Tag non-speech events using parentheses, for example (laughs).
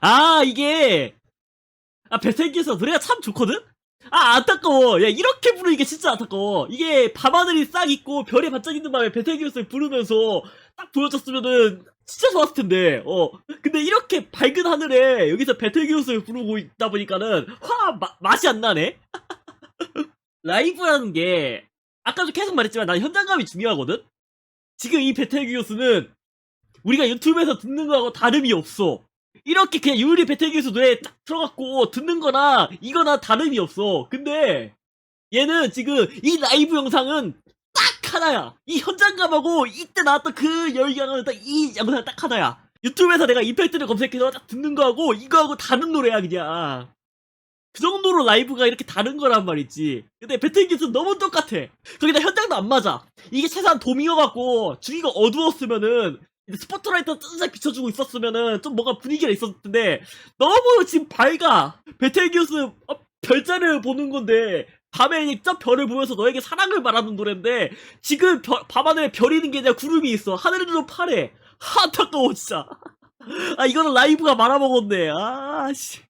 아 이게. 아 배틀기에서 노래가 참 좋거든? 아 안타까워. 야 이렇게 부르는 게 진짜 안타까워. 이게 밤하늘이 싹 있고 별이 반짝 있는 밤에 배틀기에서 부르면서 딱 보여줬으면은 진짜 좋았을 텐데. 어. 근데 이렇게 밝은 하늘에 여기서 배틀기에서 부르고 있다 보니까는 화 마- 맛이 안 나네? (laughs) 라이브라는 게 아까도 계속 말했지만 난 현장감이 중요하거든? 지금 이 배틀기우스는 우리가 유튜브에서 듣는 거하고 다름이 없어. 이렇게 그냥 유리 배틀기우스 노래 딱 들어갖고 듣는 거나 이거나 다름이 없어. 근데 얘는 지금 이 라이브 영상은 딱 하나야. 이 현장감하고 이때 나왔던 그 열기랑은 딱이 영상 딱 하나야. 유튜브에서 내가 임팩트를 검색해서 딱 듣는 거하고 이거하고 다른 노래야 그냥. 그 정도로 라이브가 이렇게 다른 거란 말이지. 근데 배틀기우스는 너무 똑같아. 거기다 현장도 안 맞아. 이게 최소한 도미여갖고 주위가 어두웠으면은 스포트라이트 뜨뜻하게 비춰주고 있었으면은 좀 뭔가 분위기가 있었을 텐데 너무 지금 밝아 베텔기우스 어, 별자를 보는 건데 밤에 저 별을 보면서 너에게 사랑을 말하는 노래인데 지금 별- 밤하늘에 별이 있는 게 아니라 구름이 있어. 하늘은 좀 파래. 하, (laughs) 안타까워 진짜. 아 이거는 라이브가 말아먹었네. 아씨